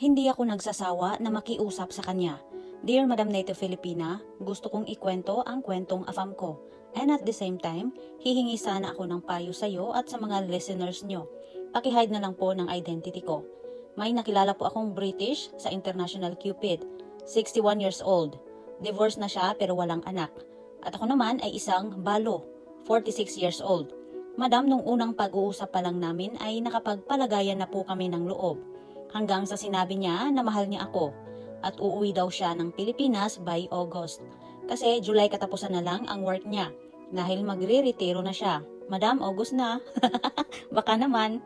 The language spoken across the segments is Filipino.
Hindi ako nagsasawa na makiusap sa kanya. Dear Madam Native Filipina, gusto kong ikwento ang kwentong afam ko. And at the same time, hihingi sana ako ng payo sa iyo at sa mga listeners nyo. Pakihide na lang po ng identity ko. May nakilala po akong British sa International Cupid. 61 years old. Divorced na siya pero walang anak. At ako naman ay isang balo, 46 years old. Madam, nung unang pag-uusap pa lang namin ay nakapagpalagayan na po kami ng loob. Hanggang sa sinabi niya na mahal niya ako at uuwi daw siya ng Pilipinas by August. Kasi July katapusan na lang ang work niya dahil magre-retiro na siya. Madam, August na. Baka naman.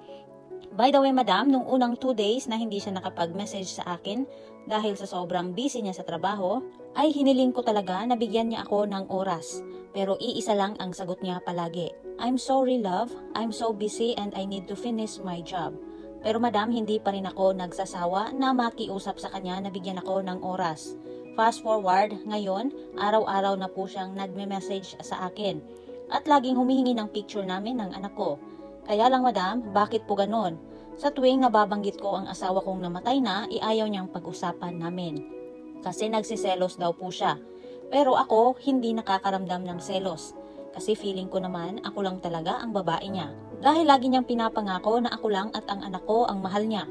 By the way, madam, nung unang two days na hindi siya nakapag-message sa akin dahil sa sobrang busy niya sa trabaho, ay hiniling ko talaga na bigyan niya ako ng oras. Pero iisa lang ang sagot niya palagi. I'm sorry love, I'm so busy and I need to finish my job. Pero madam, hindi pa rin ako nagsasawa na makiusap sa kanya na bigyan ako ng oras. Fast forward, ngayon, araw-araw na po siyang nagme-message sa akin. At laging humihingi ng picture namin ng anak ko. Kaya lang madam, bakit po ganon? Sa tuwing nababanggit ko ang asawa kong namatay na, iayaw niyang pag-usapan namin. Kasi nagsiselos daw po siya. Pero ako, hindi nakakaramdam ng selos. Kasi feeling ko naman, ako lang talaga ang babae niya. Dahil lagi niyang pinapangako na ako lang at ang anak ko ang mahal niya.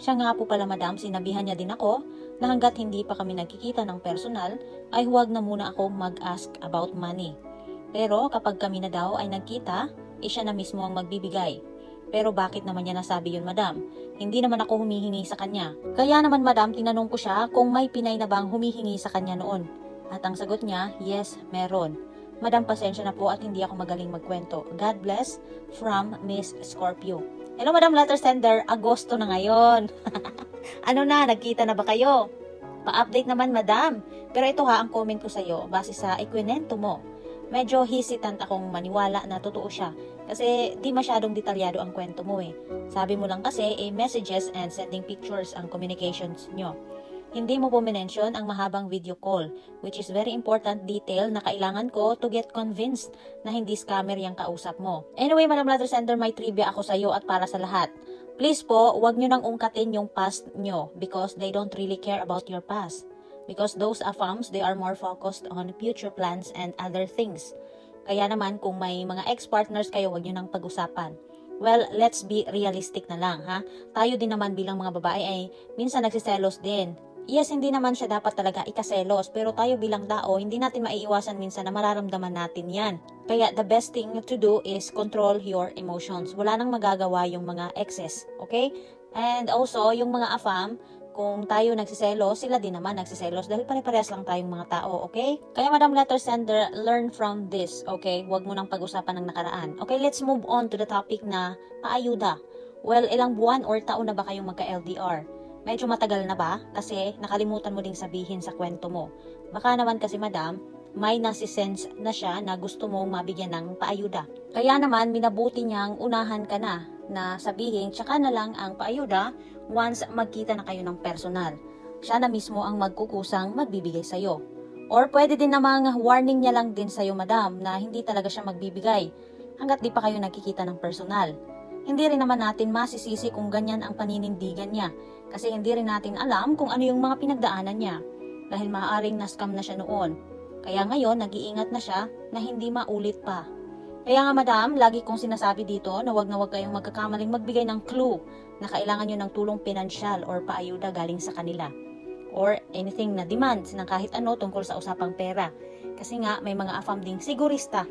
Siya nga po pala madam, sinabihan niya din ako na hanggat hindi pa kami nagkikita ng personal, ay huwag na muna ako mag-ask about money. Pero kapag kami na daw ay nagkita, eh siya na mismo ang magbibigay. Pero bakit naman niya nasabi yun, madam? Hindi naman ako humihingi sa kanya. Kaya naman, madam, tinanong ko siya kung may Pinay na bang humihingi sa kanya noon. At ang sagot niya, yes, meron. Madam, pasensya na po at hindi ako magaling magkwento. God bless from Miss Scorpio. Hello, Madam Letter Sender. Agosto na ngayon. ano na, nagkita na ba kayo? Pa-update naman, Madam. Pero ito ha, ang comment ko sa'yo, base sa ikwinento mo. Medyo hesitant akong maniwala na totoo siya. Kasi di masyadong detalyado ang kwento mo eh. Sabi mo lang kasi, eh, messages and sending pictures ang communications nyo. Hindi mo po minention ang mahabang video call, which is very important detail na kailangan ko to get convinced na hindi scammer yung kausap mo. Anyway, Madam Letter Sender, may trivia ako sa iyo at para sa lahat. Please po, wag nyo nang ungkatin yung past nyo because they don't really care about your past. Because those AFAMs, they are more focused on future plans and other things. Kaya naman, kung may mga ex-partners kayo, wag nyo nang pag-usapan. Well, let's be realistic na lang, ha? Tayo din naman bilang mga babae ay minsan nagsiselos din. Yes, hindi naman siya dapat talaga ikaselos, pero tayo bilang tao, hindi natin maiiwasan minsan na mararamdaman natin yan. Kaya the best thing to do is control your emotions. Wala nang magagawa yung mga exes, okay? And also, yung mga afam, kung tayo nagsiselos, sila din naman nagsiselos dahil pare-parehas lang tayong mga tao, okay? Kaya Madam Letter Sender, learn from this, okay? Huwag mo nang pag-usapan ng nakaraan. Okay, let's move on to the topic na paayuda. Well, ilang buwan or taon na ba kayong magka-LDR? Medyo matagal na ba? Kasi nakalimutan mo ding sabihin sa kwento mo. Baka naman kasi madam, may nasisense na siya na gusto mong mabigyan ng paayuda. Kaya naman, minabuti niyang unahan ka na na sabihin, tsaka na lang ang paayuda once magkita na kayo ng personal. Siya na mismo ang magkukusang magbibigay sa'yo. Or pwede din namang warning niya lang din sa'yo, madam, na hindi talaga siya magbibigay hanggat di pa kayo nagkikita ng personal. Hindi rin naman natin masisisi kung ganyan ang paninindigan niya kasi hindi rin natin alam kung ano yung mga pinagdaanan niya dahil maaaring na-scam na siya noon. Kaya ngayon, nag-iingat na siya na hindi maulit pa. Kaya nga madam, lagi kong sinasabi dito na wag na wag kayong magkakamaling magbigay ng clue na kailangan nyo ng tulong pinansyal or paayuda galing sa kanila. Or anything na demands ng kahit ano tungkol sa usapang pera. Kasi nga may mga afam ding sigurista.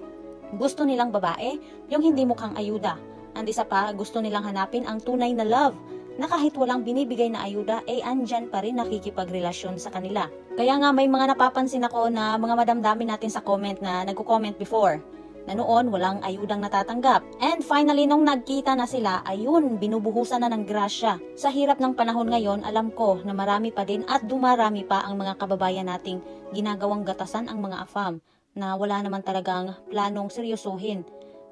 Gusto nilang babae, yung hindi mukhang ayuda. And isa pa, gusto nilang hanapin ang tunay na love na kahit walang binibigay na ayuda, eh andyan pa rin nakikipagrelasyon sa kanila. Kaya nga may mga napapansin ako na mga madamdami natin sa comment na nagko-comment before na noon walang ayudang natatanggap. And finally, nung nagkita na sila, ayun, binubuhusan na ng grasya. Sa hirap ng panahon ngayon, alam ko na marami pa din at dumarami pa ang mga kababayan nating ginagawang gatasan ang mga afam na wala naman talagang planong seryosohin.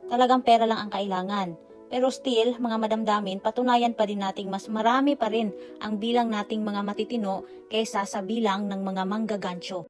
Talagang pera lang ang kailangan. Pero still, mga madamdamin, patunayan pa din nating mas marami pa rin ang bilang nating mga matitino kaysa sa bilang ng mga manggagancho.